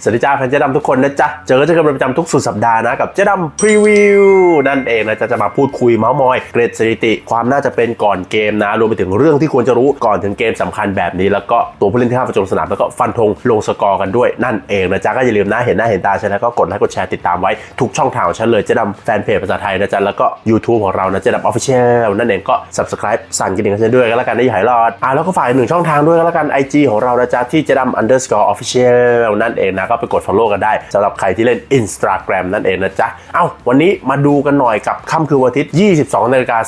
สวัสดีจ้าแฟนเจ๊ดำทุกคนนะจ๊ะ เจอเจอกันเป็นประจำทุกสุดสัปดาห์นะกับเจ๊ดำพรีวิวนั่นเองนะจ๊ะจะมาพูดคุยเมาส์มอย เกรดสถิติ ความน่าจะเป็นก่อนเกมนะ รวมไปถึงเรื่องที่ควรจะรู้ก่อนถึงเกมสำคัญแบบนี้ แล้วก็ตัวผู้เล่นที่ห้าประจงสนามแล้วก็ฟันธงลงสกอร์กันด้วยนั่นเองนะจ๊ะก็อย่าลืมนะเห็นหน้าเห็นตาฉันแล้วก็กดไลค์กดแชร์ติดตามไว้ทุกช่องทางของฉันเลยเจ๊ดำแฟนเพจภาษาไทยนะจ๊ะแล้วก็ YouTube ของเรานะเจ๊ดำออฟฟิเชียลนั่นเองก็ subscribe สั่นกระดิ่งกันด้วยก็แล้วกันได้อย่าหายรอดอะแล้วก็ฝากอีกหนึ่งช่องทางด้วยก็แล้วกัน IG ของเรานะจ๊ะที่เจ๊ดำ underscore official นั่นเองนะก็ไปกด follow กันได้สำหรับใครที่เล่น Instagram นั่นเองนะจ๊ะ เอ้า วันนี้มาดูกันหน่อยกับค่ำคืนวันอาทิตย์ 22นาฬิกา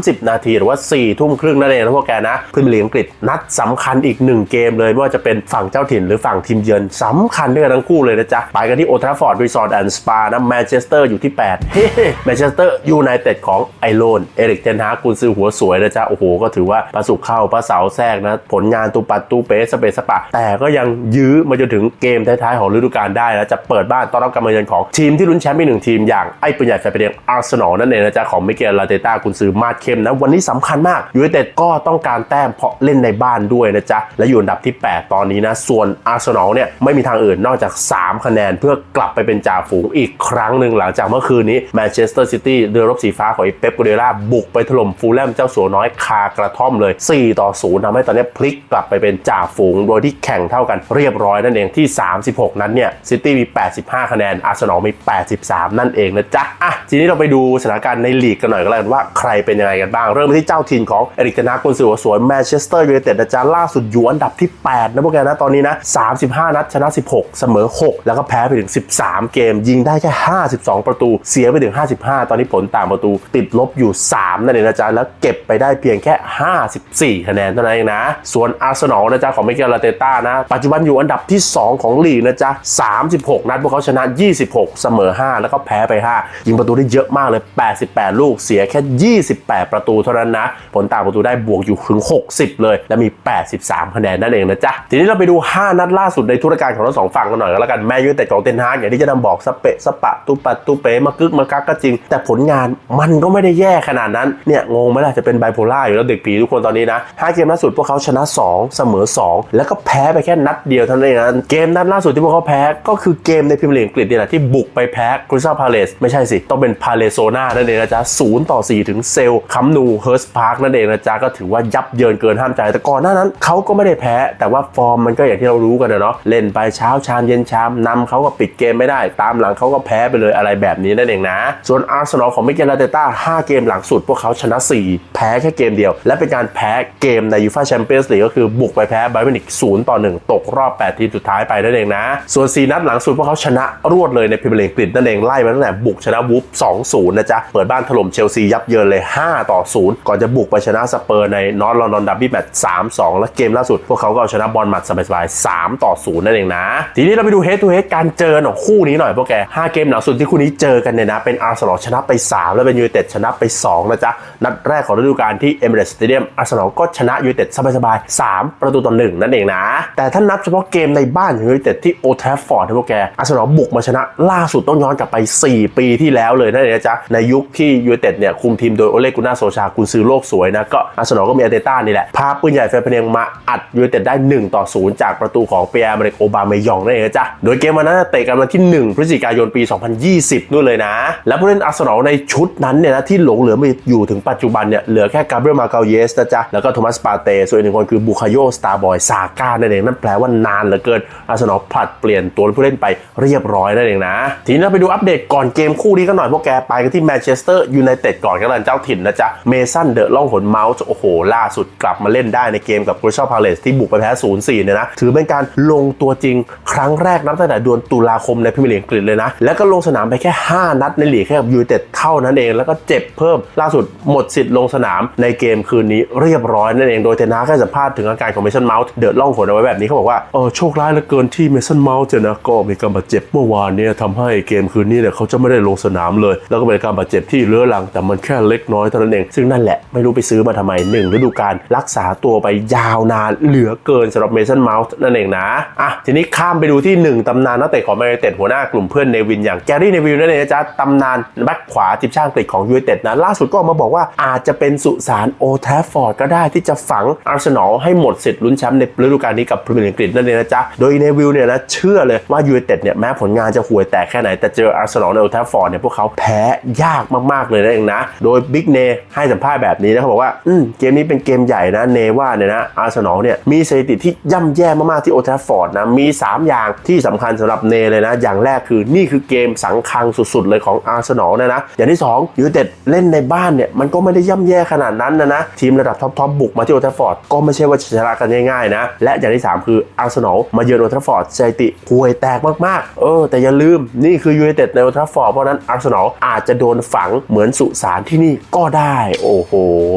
30 นาทีหรือว่า4ทุ่มครึ่งนั่นเองนะพวกแกนะพรีเมียร์ลีกอังกฤษนัดสำคัญอีก 1 เกมเลยไม่ว่าจะเป็นฝั่งเจ้าถิ่นหรือฝั่งทีมเยือนสำคัญด้วยกันทั้งคู่เลยนะจ๊ะ ไปกันที่โอทราฟอร์ดรีสอร์ทแอนด์สปานะแมนเชสเตอร์อยู่ที่ 8 เฮ้แมนเชสเตอร์ยูไนเต็ดของไอโลนเอริกเทนฮากุนซือหัวสวยนะจ๊ะโอ้โหก็ถือว่าประสุกเข้าประเสาแทรกนะผลงานตูปัดตูเป๊สเปสปะ แต่ก็ยังยื้อมาจนถึงเกมท้ายๆของฤดูกาลได้แล้วจะเปิดบ้านต้อนรับการมาเยือนของทีมที่ลุ้นแชมป์อีกหนึ่งทีมอย่างไอ้ปืนใหญ่แฟร์เดียงอาร์เซนอลนั่นเองนะจ๊ะของมิเกลลาเตต้ากุนซือมาดเข้มนะวันนี้สำคัญมากยูไนเต็ดก็ต้องการแต้มเพราะเล่นในบ้านด้วยนะจ๊ะและอยู่อันดับที่ 8 ตอนนี้นะส่วนอาร์เซนอลเนี่ยไม่มีทางอื่นนอกจาก 3 คะแนน เพื่อกลับไปเป็นจ่าฝูงอีกครั้งหนึ่งหลังจากเมื่อคืนนี้แมนเชสเตอร์ซิตี้เรือรบสีฟ้าของไอ้เป๊ปกูเดล่าบุกไปถล่มฟูลแลมเจ้าสัวน้อยคากระท่อมเลย 4 ต่อ 0ทำให้ตอนนี้พลิกกลับไปเป็นจ่าฝูงโดยที่แข่งเท่ากันเรียบร้อยนั่นเองที่ 36นั้นเนี่ยซิตี้มี 85 คะแนน อาร์เซนอลมี 83 นั่นเองนะจ๊ะ อะ ทีนี้เราไปดูสถานการณ์ในลีกกันหน่อยก็แล้วกันว่าใครเป็นยังไงกันบ้าง เริ่มไปที่เจ้าถิ่นของเอริกเทนฮากุนซือหัวสวยแมนเชสเตอร์ยูไนเต็ดนะจ๊ะล่าสุดอยู่อันดับที่ 8 นะพวกแกนะตอนนี้นะ 35 นัดชนะ 16 เสมอ 6 แล้วก็แพ้ไปถึง 13 เกม ยิงได้แค่ 52 ประตู เสียไปถึง 55 ตอนนี้ผลต่างประตู ติดลบอยู่ 3 นั่นเองนะจ๊ะแล้วเก็บไปได้เพียงแค่ 54 คะแนนเท่านั้นเองนะ ส่วนอาร์เซนอลนะจ๊ะของมิเกลลาเตต้านะ ปัจจุบันอยู่อันดับที่ 2 ของลีกนะจ๊ะ 36 นัดพวกเขาชนะ 26 เสมอ 5 แล้วก็แพ้ไป 5 ยิงประตูได้เยอะมากเลย 88 ลูกเสียแค่ 28 ประตูเท่านั้นนะ ผลต่างประตูได้บวกอยู่ถึง 60 เลย และมี 83 คะแนนนั่นเองนะจ๊ะ ทีนี้เราไปดู 5 นัดล่าสุดในธุรการของทั้งสองฝั่งกันหน่อยก็แล้วกันแมนยูไนเต็ดของเทนฮากอย่างที่จะนำบอกสเปะสปะตุปะตุเปมากึกมากักก็จริง แต่ผลงานมันก็ไม่ได้แย่ขนาดนั้นเนี่ยงงไหมล่ะจะเป็นไบโพล่าอยู่แล้วเด็กผีทุกคนตอนนี้นะ5เกมล่าสุดพวกเขาชนะ 2 เสมอ 2 แล้วก็แพ้ไปแค่นัดเดียวเท่านั้นเองนะเกมนัดล่าสุดที่วกเขาแพ้ก็คือเกมในพรีเมียร์ลีกอังกฤษเนี่ยแหละที่บุกไปแพ้คริสตัลพาเลสไม่ใช่สิ ต้องเป็นพาเลโซนานั่นเองนะจ๊ะ0ต่อ4ถึงเซลคัมนูเฮิร์สพาร์คนั่นเองนะจ๊ะก็ถือว่ายับเยินเกินห้ามใจ แต่ก่อนหน้านั้นเขาก็ไม่ได้แพ้ แต่ว่าฟอร์มมันก็อย่างที่เรารู้กันนะเนาะเล่นไปเช้าชามเย็นชามนำเขาก็ปิดเกมไม่ได้ ตามหลังเขาก็แพ้ไปเลยอะไรแบบนี้นั่นเองนะ ส่วนอาร์เซนอลของมิเกลลาเตต้า5เกมหลังสุด พวกเขาชนะ 4 แพ้แค่เกมเดียว และเป็นการแพ้เกมในยูฟ่าแชมเปี้ยนส์ลีกก็คือบุกไปแพ้ไบเอร์นิก0ต่อ1ตกรอบ 8 ทีมสุดท้ายไปนั่นเองนะส่วน 4 นัดหลังสุดพวกเขาชนะรวดเลยในพรีเมียร์ลีกกฤษนั่นเองไล่มาตั้งแต่บุกชนะวูฟ2-0 นะจ๊ะ เปิดบ้านถล่มเชลซียับเยินเลย 5 ต่อ 0 ก่อนจะบุกไปชนะสเปอร์ในนอตลอนดอนดับบี้แมตช์3-2 และเกมล่าสุด พวกเขาก็เอาชนะบอลมัดสบายๆ3ต่อ 0 นั่นเองนะ ทีนี้เราไปดูเฮดทูเฮดการเจอของคู่นี้หน่อยพวกแก5เกมหลังสุดที่คู่นี้เจอกันเนี่ยนะเป็นอาร์เซนอลชนะไป 3 แล้วเป็นยูไนเต็ดชนะไป2นะจ๊ะนัดแรกของฤดูกาลที่เอเมเรสสเตเดียมอาร์เซนอลก็ชนะยูไนเต็ดสบายๆ3ประตูต่อ1นั่นเองนะแต่ถ้านับเฉพาะเกมในบ้านยูไนเต็ดที่อทฟฟอร์ดนะพวกแกอาร์เซนอลบุกมาชนะล่าสุดต้องย้อนกลับไป 4 ปีที่แล้วเลยนั่นเองนะจ๊ะ ในยุคที่ยูไนเต็ดเนี่ยคุมทีมโดยโอเลกุน่าโซชากุนซือโลกสวยนะ ก็อาร์เซนอลก็มีอาร์เตต้านี่แหละ พาปืนใหญ่แฟร์เพเนียงมาอัดยูไนเต็ดได้ 1 ต่อ 0 จากประตูของเปียร์เมริกโอบาเมยองนั่นเองนะจ๊ะ โดยเกมวันนั้นเตะกันวันที่ 1 พฤศจิกายนปี 2020นู่นเลยนะ และผู้เล่นอาร์เซนอลในชุดนั้นเนี่ยนะที่หลงเหลือมาอยู่ถึงปัจจุบันเนี่ยเหลือแค่กาเบรียลมาเกาเยสนะจ๊ะแล้วก็โทมัสปาเต้ส่วนอีกหนึ่งคนคือบุคาโยสตาร์บอยซาก้านั่นเองนั่นแปลว่านานเหลือเกินอาร์เซนอลผลัดเปลี่ยนตัวผู้เล่นไปเรียบร้อยนั่นเองนะ ทีนี้เราไปดูอัปเดตก่อนเกมคู่นี้กันหน่อยพวกแกไปกันที่แมนเชสเตอร์ยูไนเต็ดก่อนกันเลยเจ้าถิ่นนะจ๊ะเมสันเดอะล่องหนเมาส์โอ้โห ล่าสุดกลับมาเล่นได้ในเกมกับคริสตัลพาเลสที่บุกไปแพ้0-4เนี่ยนะถือเป็นการลงตัวจริงครั้งแรกนับตั้งแต่เดือนตุลาคมในพรีเมียร์ลีกอังกฤษเลยนะ แล้วก็ลงสนามไปแค่ 5 นัดในลีกแค่กับยูไนเต็ดเท่านั้นเองแล้วก็เจ็บเพิ่มล่าสุดหมดสิทธิ์ลงสนามในเกมคืนนี้เรียบร้อยนั่นเองโดยเทนฮากให้สัมภาษณ์ถึงอาการของเมสันเมาส์เดอดล่องหนเอาไว้แบบนี้เขาบอกว่าเออโชคร้ายเหลือเกินที่เมสันเมาส์เนี่ยนะก็มีการบาดเจ็บเมื่อวานเนี่ยทำให้เกมคืนนี้เนี่ยเขาจะไม่ได้ลงสนามเลย แล้วก็เป็นการบาดเจ็บที่เรื้อรังแต่มันแค่เล็กน้อยเท่านั้นเอง ซึ่งนั่นแหละไม่รู้ไปซื้อมาทำไมหนึ่งฤดูกาลรักษาตัวไปยาวนานเหลือเกินสำหรับเมสันเมาส์นั่นเองนะอะทีนี้ข้ามไปดูที่หนึ่งตำนานนักเตะของแมนยูเต็ดหัวหน้ากลุ่มเพื่อนเนวินอย่างแกรี่เนวิลนั่นเองนะจ๊ะตำนานแบ็คขวาทีมชาติอังกฤษของยูไนเต็ดนะล่าสุดก็ออกมาบอกว่าอาจจะเป็นสุสานโอแทฟฟอร์ดก็ได้ที่จะฝังอาร์เซนอลให้หมดสิทธิ์ลุ้นแชมป์ในฤดูกาลนี้กับพรีเมียร์ลีกอังกฤษนั่นเองนะจ๊ะโดยเนวิลเนี่ยนะเชื่อเลยว่ายูไนเต็ดเนี่ยแม้ผลงานจะห่วยแตกแค่ไหน แต่เจออาร์เซนอลในโอลด์แทฟฟอร์ดเนี่ยพวกเขาแพ้ยากมากๆเลยนั่นเองนะ โดยบิ๊กเนให้สัมภาษณ์แบบนี้นะเขาบอกว่าอืมเกมนี้เป็นเกมใหญ่นะเนว่าเนี่ยนะอาร์เซนอลเนี่ยมีสถิติที่ย่ำแย่มากๆที่โอลด์แทฟฟอร์ดนะมี 3 อย่างที่สำคัญสำหรับเนเลยนะ อย่างแรกคือนี่คือเกมสังคังสุดๆเลยของอาร์เซนอลนะนะอย่างที่2ยูไนเต็ดเล่นในบ้านเนี่ยมันก็ไม่ได้ย่ำแย่ขนาดนั้นนะนะทีมระดับท็อปๆบุกมาที่โอลด์แทฟฟอร์ดก็ไม่ใช่ว่าชนะกันง่ายๆนะและอย่างที่ 3 คืออาร์เซนอลมาเยือนโอลด์แทฟฟอร์ดสถิติห่วยแตกมากๆ เออ แต่อย่าลืมนี่คือยูไนเต็ดในโอลด์แทฟฟอร์ดเพราะนั้นอาร์เซนอลอาจจะโดนฝังเหมือนสุสานที่นี่ก็ได้ โอ้โห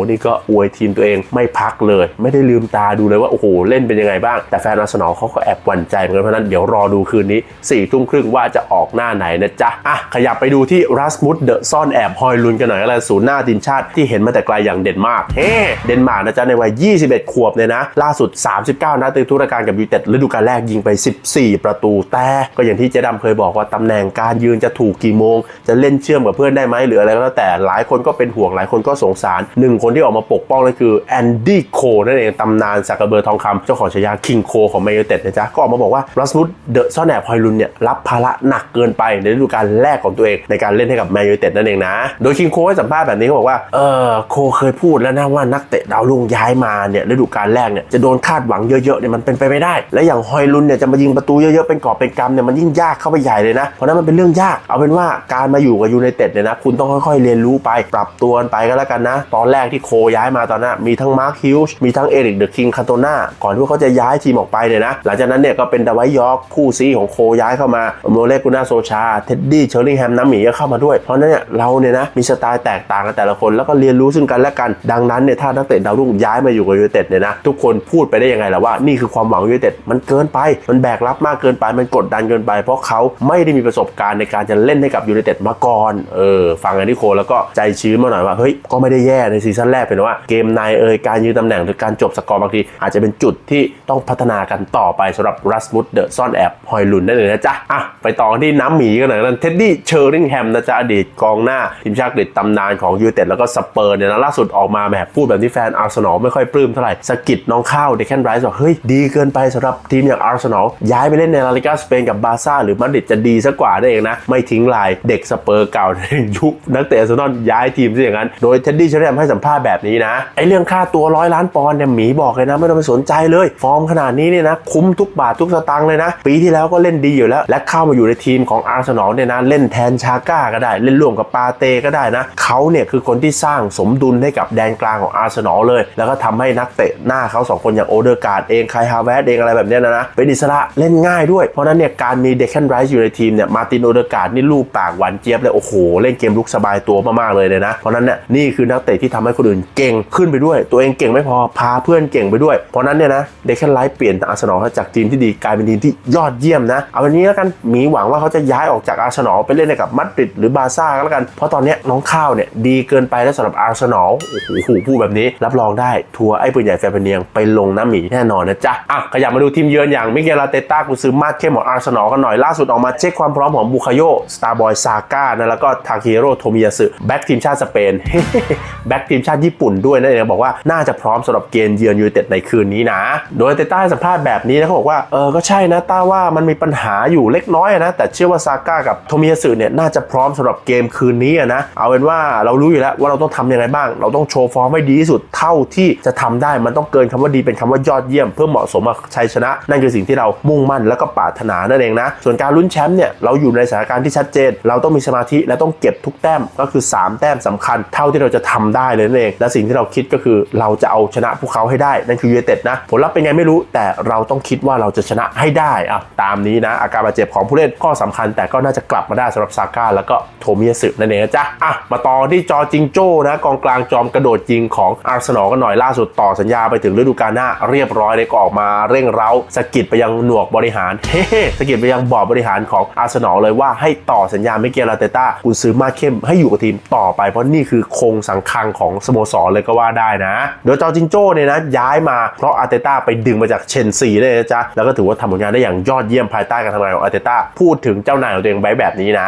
นี่ก็อวยทีมตัวเองไม่พักเลย ไม่ได้ลืมตาดูเลยว่า โอ้โห เล่นเป็นยังไงบ้าง แต่แฟนอาร์เซนอลเขาก็แอบหวั่นใจเหมือนกันเพราะนั้นเดี๋ยวรอดูคืนนี้4ี่ทุ่มครึ่งว่าจะออกหน้าไหนนะจ๊ะอะขยับไปดูที่รัสมุดเดอะซ่อนแอบฮอยลุนกันหน่อยก็แล้วศูนย์หน้าทีมชาติที่เห็นมาแต่ไกลอย่างเดนมาร์กเฮ้เดนมาร์กนะจ๊ะในวัย 21 ขวบเนี่ยนะ ล่าสุด 39 นัดในทุรายการกับยูเต็ดฤดูกาลแรกยิงไป 14ประตู แต่ก็อย่างที่เจดำเคยบอกว่าตำแหน่งการยืนจะถูกกี่โมง จะเล่นเชื่อมกับเพื่อนได้ไหมหรืออะไรก็แล้วแต่หลายคนก็เป็นห่วงหลายคนก็สงสารหนึ่งคนที่ออกมาปกป้องนั่นคือแอนดี้โคนั่นเองตำนานสักกระเบือทองคำเจ้าของฉายาคิงโคของแมนยูเต็ดนะจ๊ะก็ออกมาบอกว่ารัสมุดเดอะซ่อนแอบฮอยลุนเนี่ยรับภาระหนักเกินไปในฤดูกาลแรกของตัวเองในการเล่นให้กับแมนยูเต็ดนั่นเองนะ โดยคิงโคให้สัมภาษณ์แบบนี้เขาบอกว่าเออโคเคยพูดแล้วนะว่านักเตะดาวรุ่งย้ายมาเนี่ยฤดูกาลแรกเนี่ยจะโดนคาดหวังเยอะๆเนี่ยมันเป็นไปไม่ได้ และอย่างฮอยลุนเนี่ยจะมายิงประตูเยอะๆเป็นกอบเป็นกำเนี่ยมันยิ่งยากเข้าไปใหญ่เลยนะ เพราะนั้นมันเป็นเรื่องยากเอาเป็นว่าการมาอยู่กับยูไนเต็ดเนี่ยนะคุณต้องค่อยๆเรียนรู้ไปปรับตัวไปก็แล้วกันนะ ตอนแรกที่โคย้ายมาตอนนั้นมีทั้งมาร์คฮิลส์มีทั้งเอริกเดอะคิงคาโตนาก่อนที่เขาจะย้ายทีมออกไปเนี่ยนะหลังจากนั้นเนี่ยก็เป็นดาวายอร์กคู่ซีของโคย้ายเข้ามาโมเลกุน่าโซชาเท็ดดี้เชอร์ลิงแฮมน้ำหมีก็เข้ามาด้วย เพราะนั้นเนี่ยเราเนี่ยนะมีสไตล์แตกต่างกันแต่ละคนแล้วก็เรียนรู้ซึ่งกันและกัน ดังนั้นเนี่ยถ้านักเตะดาวรุ่งย้ายมาอยู่กับยูไนเต็ดเนี่ยนะทุกคนพูดไปได้ยังไงล่ะว่านี่คือความหวังยูไนเต็ดมันเกินไปมันแบกรับมากเกินไปมันกดดันเกินไป เพราะเขาไม่ได้มีประสบการณ์ในการจะเล่นให้กับยูไนเต็ดมาก่อนเออฟังอันนี้โคแล้วก็ใจชื้นมาหน่อยว่าเฮ้ยก็ไม่ได้แย่ในซีซั่นแรกเป็นว่าเกมในเอยการยืนตำแหน่งหรือการจบสกอร์บางทีอาจจะเป็นจุดที่ต้องพัฒนากันต่อไปสำหรับรัสมุดเดอะซ่อนแอบฮอยลุนได้เลยนะจ๊ะอะไปต่อกันที่น้ำหมีกันหน่อยกันเท็ดดี้เชอร์ริงแฮมนะจ๊ะอดีตกองหน้าทีมชาติอังกฤษตำนานของยูไนเต็ดแล้วก็สเปอร์เนี่ยนะล่าสุดออกมาแบบพูดแบบที่แฟนอาร์เซนอลไม่ค่อยปลื้มเท่าไหร่สกิดน้องข้าวเดคแคนไรส์บอกเฮ้ยดีเกินไปสำหรับทีมอย่างอาร์เซนอลย้ายไปเล่นในลาลิกาสเปนกับบาร์ซ่าหรือมาดริดจะดีซะกว่าได้เองนะ ไม่ทิ้งลายเด็กสเปอร์เก่าในยุคนักเตะอาร์เซนอลย้ายทีมซะอย่างนั้น โดยเท็ดดี้เชอร์แรมให้สัมภาษณ์แบบนี้นะไอเรื่องค่าตัวร้อยล้านปอนด์เนี่ยหมีบอกเลยนะ ไม่ต้องไปสนใจเลย ฟอร์มขนาดนี้เนี่ยนะ คุ้มทุกบาททุกสตางค์เลยนะ ปีที่แล้วก็เล่นดีอยู่แล้ว และเข้ามาอยู่ในทีมของอาร์เซนอลเนี่ยนะเล่นแทนชาก้าก็ได้ เล่นร่วมกับปาเต้ก็ได้นะเขาเนี่ยคือคนที่สร้างสมดุลให้กับแดนกลางของอาร์เซนอลเลย แล้วก็ทำให้นักเตะหน้าเขาสองคนอย่างโอเดอร์การ์ดเองไคฮาเวสเองอะไรแบบนี้นะนะเป็นอิสระเล่นง่าย่ายด้วย เพราะนั้นเนี่ยการมีเดคแคนไรส์อยู่ในทีมเนี่ยมาตินโอเดอร์การ์ดนี่ลูกปากหวานเจี๊ยบเลยโอ้โหเล่นเกมลุกสบายตัวมากๆเลยเลยนะเพราะนั้นเนี่ยนี่คือนักเตะที่ทำให้คนอื่นเก่งขึ้นไปด้วย ตัวเองเก่งไม่พอพาเพื่อนเก่งไปด้วย เพราะนั้นเนี่ยนะเดคแคนไรส์เปลี่ยนอาร์เซนอลจากทีมที่ดีกลายเป็นทีมที่ยอดเยี่ยมนะเอาวันนี้แล้วกันมีหวังว่าเขาจะย้ายออกจากอาร์เซนอลไปเล่นกับมาดริดหรือบาร์ซ่าก็แล้วกันเพราะตอนนี้น้องข้าวเนี่ยดีเกินไปแล้วสำหรับอาร์เซนอลโอ้โหพูดแบบนี้รับรองได้ทัวร์ไอ้ปืนใหญ่แฟนเนียงไปลงน้ำหมีแน่นอนนะจ๊ะอะขยับมาดูทีมเยือนอย่างมิเกลลาเตต้ากุซื้อมาดเข้มของอาร์เซนอลกันหน่อยล่าสุดออกมาเช็คความพร้อมของบุคาโยสตาร์บอยซาก้านะแล้วก็ทาเคโรโทมิยาสึแบ็กทีมชาติสเปนแบ็กทีมชาติญี่ปุ่นด้วยนั่นเองบอกว่าน่าจะพร้อมสำหรับเกมเยือนยูเต็ดในคืนนี้นะ โดยเตต้าให้สัมภาษณ์แบบนี้นะเขาบอกว่าเออก็ใช่นะต้าว่ามันมีปัญหาอยู่เล็กน้อยนะแต่เชื่อว่าซาก้ากับโทมิยาสึเนี่ยน่าจะพร้อมสำหรับเกมคืนนี้นะเอาเป็นว่าเรารู้อยู่แล้วว่าเราต้องทำยังไงบ้าง เราต้องโชว์ฟอร์มให้ดีที่สุดเท่าที่จะทำได้มันต้องเกินคำว่าดีเป็นคำว่ายอดเยี่ยมเพื่อเหมาะสมกับชัยชนะ นั่นคือสิ่งที่เรามุ่งมั่นแล้วก็ปรารถนานั่นเองนะ ส่วนการลุ้นแชมป์เนี่ยเราอยู่ในสถานการณ์ที่ชัดเจน เราต้องมีสมาธิและต้องเก็บทุกแต้มก็คือ 3 แต้มสำคัญ เท่าที่เราจะทำได้เลยนั่นเอง และสิ่งที่เราคิดก็คือเราจะเอาชนะพวกเขาให้ได้นั่นคือยูไนเต็ดนะผลลัพธ์เป็นไงไม่รู้แต่เราต้องคิดว่าเราจะชนะให้ได้อะตามนี้นะอาการบาดเจ็บของผู้เล่นก็สำคัญ แต่ก็น่าจะกลับมาได้สำหรับซาก้าแล้วก็โทมิยาสึนั่นเองนะจ๊ะอะมาต่อที่จอจิงโจ้นะกองกลางจอมกระโดดยิงของอาร์เซนอลกันหน่อยล่าสุดต่อสัญญาไปถึงฤดูกาลหน้าเรียบร้อยเลยก็ออกมาเร่งเร้าสกิดไปยังหนวกบริหารเฮ้สะกิดไปยังบอร์ดบริหารของอาร์เซนอลเลยว่าให้ต่อสัญญาไม่เกลาเตต้ากุนซื้อมาเข้มให้อยู่กับทีมต่อไป เพราะนี่คือโครงสังคังของสโมสรเลยก็ว่าได้นะ โดยจอจิงโจ้เนี่ยนะย้ายมาเพราะอาร์เตต้าไปดึงมาจากเชนซีเลยนะจ๊ะแล้วก็ถือว่าทำผลงานได้อย่างยอดเยี่ยมภายใต้การทำงานของอาร์เตต้าพูดถึงเจ้านายของตัวเองไว้แบบนี้นะ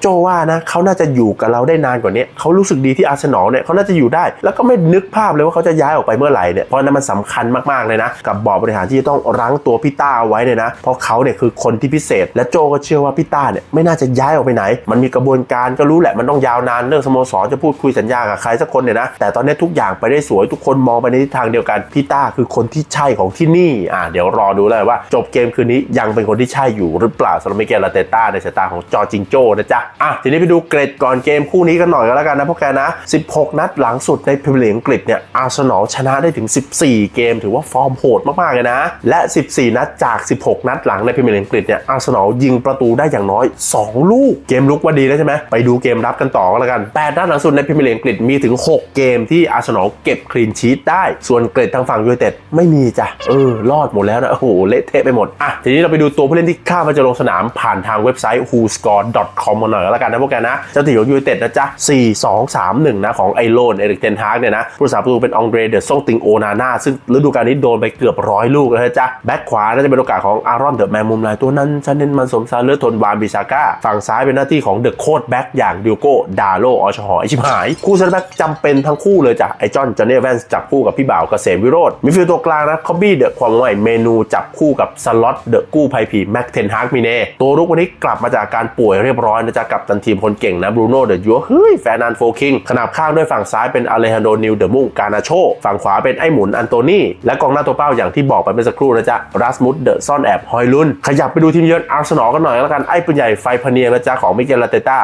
โจว่านะเขาน่าจะอยู่กับเราได้นานกว่านี้เขารู้สึกดีที่อาร์เซนอลเนี่ยเขาน่าจะอยู่ได้ แล้วก็ไม่นึกภาพเลยว่าเขาจะย้ายออกไปเมื่อไหร่เนี่ยเพราะนั้นมันสำคัญมากๆเลยนะกับบอร์ดบริหารที่จะต้องรั้งตัวพี่ต้าเอาไว้เนี่ยนะเพราะเขาเนี่ยคือคนที่พิเศษ และโจก็เชื่อว่าพี่ต้าเนี่ยไม่น่าจะย้ายออกไปไหน มันมีกระบวนการก็รู้แหละมันต้องยาวนานเรื่องสโมสรจะพูดคุยสัญญากับใครสักคนเนี่ยนะแต่ตอนนี้ทุกอย่างไปได้สวยทุกคนมองไปในทิศทางเดียวกันพี่ต้าคือคนที่ใช่ของที่นี่อ่าเดี๋ยวรอดูเลยว่า จบเกมคืนนี้ยังเป็นคนที่ใช่อยู่หรือเปล่าสำหรับมิเกลลาเตต้าในสายตาของจอจิงโจ้นะจ๊ะอะทีนี้ไปดูเกรดก่อนเกมคู่นี้กันหน่อยก็แล้วกันนะพวกแกนะ 16 นัดหลังสุดในพรีเมียร์ลีกอังกฤษเนี่ยอาร์เซนอลชนะได้ถึง 14 เกม ถือว่าฟอร์มโหดมากๆเลยนะ และ 14 นัดจาก 16นัดหลังในพรีเมียร์ลีกอังกฤษเนี่ยอาร์เซนอลยิงประตูได้อย่างน้อย 2 ลูก เกมลุกว่าดีแล้วใช่ไหมไปดูเกมรับกันต่อก็แล้วกัน8นัดหลังสุดในพรีเมียร์ลีกอังกฤษมีถึง 6 เกมที่อาร์เซนอลเก็บคลีนชีตได้ ส่วนเกรดทางฝั่งยูไนเต็ดไม่มีจ้ะเออรอดหมดแล้วนะโอ้โหเละเทะไปหมดอะทีนี้เราไปดูตัวผู้เล่นที่คาดว่าจะลงสนามผ่านทางเว็บไซต์ whoscore.com มาหน่อยก็แล้วกันนะพวกแกนะเจ้าถิ่นของยูไนเต็ดนะจ๊ะ4 2 3 1นะของไอโลนเอริกเทนฮากเนี่ยนะผู้รักษาประตูเป็นองเดรเดอร์ซงติงโอนาน่าซึ่งฤดูกาลนี้โดนไปเกือบร้อยลูกแล้วจ๊ะแบ็คขวาน่าจะเป็นโอกาสของอารอนเดอะแมนมุมลายตัวนั้นฉันเน้นมันสมซาเลือทนวานบิซาก้า ฝั่งซ้ายเป็นหน้าที่ของเดอะโคดแบ็คอย่างดิโก้ดาโลออชหอไอชิบหาย คู่เซนแบ็คจำเป็นทั้งคู่เลยจ้ะไอจอนจอนเนแวนส์จับคู่กับพี่บ่าวเกษมวิโรจน์มิฟิลตัวกลางนะคอบบี้เดอะความใหม่เมนูจับคู่กับสล็อตเดอะกู้ภัยผีแม็กเทนฮาร์กมิเน่ตัวรุกวันนี้กลับมาจากการป่วยเรียบร้อยนะจ๊ะกับตันทีมคนเก่งนะบรูโน่เดอะยัวเฮ้ยแฟนนันโฟคิงขนาบข้างด้วยฝั่งซ้ายเป็นอเลฮันโดนิวเดอะมุงกานาโชฝั่งขวาเป็นไอหมุนอันโตนีและกองหน้าตัวเป้าอย่างที่บอกไปเมื่อสักครู่นะจ๊ะรัสมุดเดอะซ่อนแอบฮอยลุนขยับไปดูทีมเยือนอาร์เซนอลกันหน่อยแล้วกัน ไอ้ปืนใหญ่ไฟพเนียนะจ๊ะของมิเกลลาเตต้า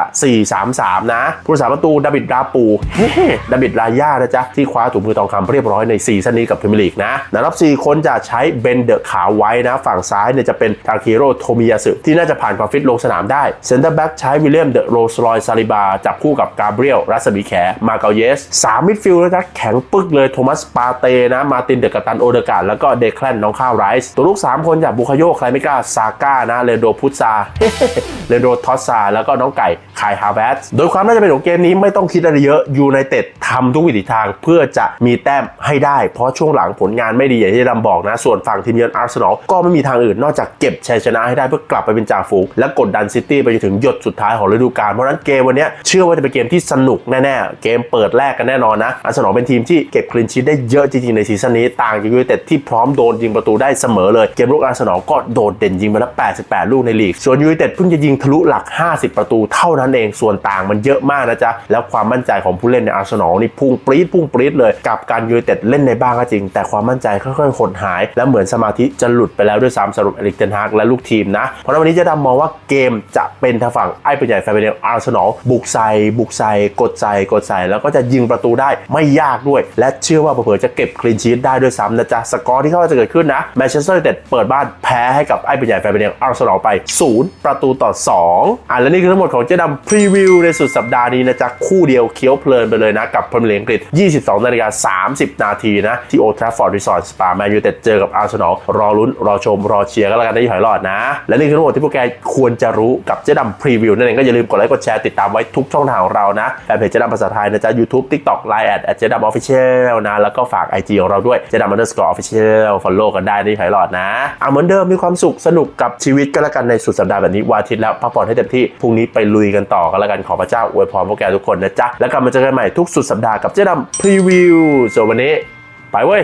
4-3-3 นะผู้รักษาประตูดาบิดราปูเฮ้ดาบิดลาย่านะจ๊ะที่คว้าถุงมือทองคำเรียบร้อยในซีซั่นนี้กับพรีเมียร์ลีกนะนะรับ 4 คนจะใช้เบนเดอะขาวไว้นะ ฝั่งซ้ายเนี่ยจะเป็นทาคิโร่โทมิยาสึที่น่าจะผ่านความฟิตลงสนามได้เซนเตอร์แบ็กใช้วิลเลียมเดอะโรสลอยซาลิบาจับคู่กับกาเบรียลรัสมีแขมาเกาเยสสามมิดฟิลด์นะจ๊ะแข็งปึกเลยโทมัสปาเตนะมาตินเดอะกัตันโอเดกาแล้วก็เดคแลนน้องข้าวไรส์ตัวลูก 3 คนจากบุคโยใครไม่กล้าซาก้านะเลโดพุตซาเลโดทอสซาแล้วก็น้องไก่คายฮาเวสโดยความน่าจะเป็นของเกมนี้ไม่ต้องคิดอะไรเยอะยูไนเต็ดทำทุกวิถีทางเพื่อจะมีแต้มให้ได้ เพราะช่วงหลังผลงานไม่ดีอย่างที่ดำบอกนะ ส่วนฝั่งทีมเยือนอาร์เซนอลก็ไม่มีทางอื่นนอกจากเก็บชัยชนะให้ได้เพื่อกลับไปเป็นจ่าฝูงและกดดันซิตี้ไปจนถึงหยดสุดท้ายของฤดูกาลเพราะนั้นเกมวันนี้เชื่อว่าจะเป็นเกมที่สนุกแน่ๆ เกมเปิดแรกกันแน่นอนนะอาร์เซนอลเป็นทีมที่เก็บคลีนชีทได้เยอะจริงๆในซีซั่นนี้ต่างจากยูไนเต็ดที่พร้อมโดนยิงประตูได้เสมอเลยเกมรุกอาร์เซนอลก็โดดเด่นยิงไปแล้ว 88 ลูกในลีก ส่วนยูไนเต็ดเพิ่งจะยิงทะลุหลัก 50 ประตูเท่านั้นเอง ส่วนต่างมันเยอะมากนะจ๊ะ แล้วความมั่นใจของผู้เล่นในอาร์เซนอลนี่พุ่งปรี๊ดพุ่งปรี๊ดเลยกับการยูไนเต็ดเล่นในบ้านก็จริง แต่ความมั่นใจค่อยๆหดหาย และเหมือนสมาธิจะหลุดไปแล้วด้วยซ้ำสรับเอริกเทนฮากและลูกทีมนะ เพราะนั้นวันนี้จะดำมองว่าเกมจะเป็นทางฝั่งไอ้เป็นใหญ่แฟนเป็นอาร์เซนอลบุกใส่บุกใส่กดใส่กดใส่แล้วก็จะยิงประตูได้ไม่ยากด้วย และเชื่อว่าเผื่อจะเก็บคลีนชีตได้ด้วยซ้ำนะจ๊ะสกอร์ที่เขาจะเกิดขึ้นนะแมนเชสเตอร์ยูไนเต็ดเปิดบ้านแพ้ให้กับไอ้ป็นใหญ่แฟนเป็นอาร์เซนอลไป 0 ประตูต่อ 2อะและนี่คือทั้งหมดของเจ๊ดำพรีวิวในสุดสัปดาห์นี้นะจ๊ะคู่เดียวเคี้ยวเพลินไปเลยนะ กับพรีเมียร์ลีกอังกฤษ 22นาฬิกา30 นาทีนะ ที่โอทราฟอร์ดรีสอร์ทสปาแมนยูเต็ดเจอกับอาร์เซนอลรอลุ้น รอชม รอเชียร์กันแล้วกันได้หอยหลอดนะ และนี่คือทั้งหมดที่พวกแกควรจะรู้กับเจ๊ดำพรีวิวนั่นเองก็อย่าลืมกดไลค์กดแชร์ติดตามไว้ทุกช่องทางของเรานะแฟนเพจเจ๊ดำภาษาไทยนะจ๊ะ YouTube TikTok Line แอดเจ๊ดำออฟฟิเชียลนะแล้วก็ฝาก IG ของเราด้วยเจ๊ดำ underscore official follow กันได้ที่หอยหลอดนะอะเหมือนเดิมมีความสุขสนุกกับชีวิตก็แล้วกันในสุดสัปดาห์แบบนี้วันอาทิตย์แล้วพักผ่อนให้เต็มที่พรุ่งนี้ไปลุยกันต่อกันแล้วกันขอพระเจ้าอวยพรพวกแกทุกคนนะจ๊ะแล้วกลับมาเจอกันใหม่ทุกสุดสัปดาห์กับเจ๊ดำพรีวิวส่วนวันนี้ ไปเว้ย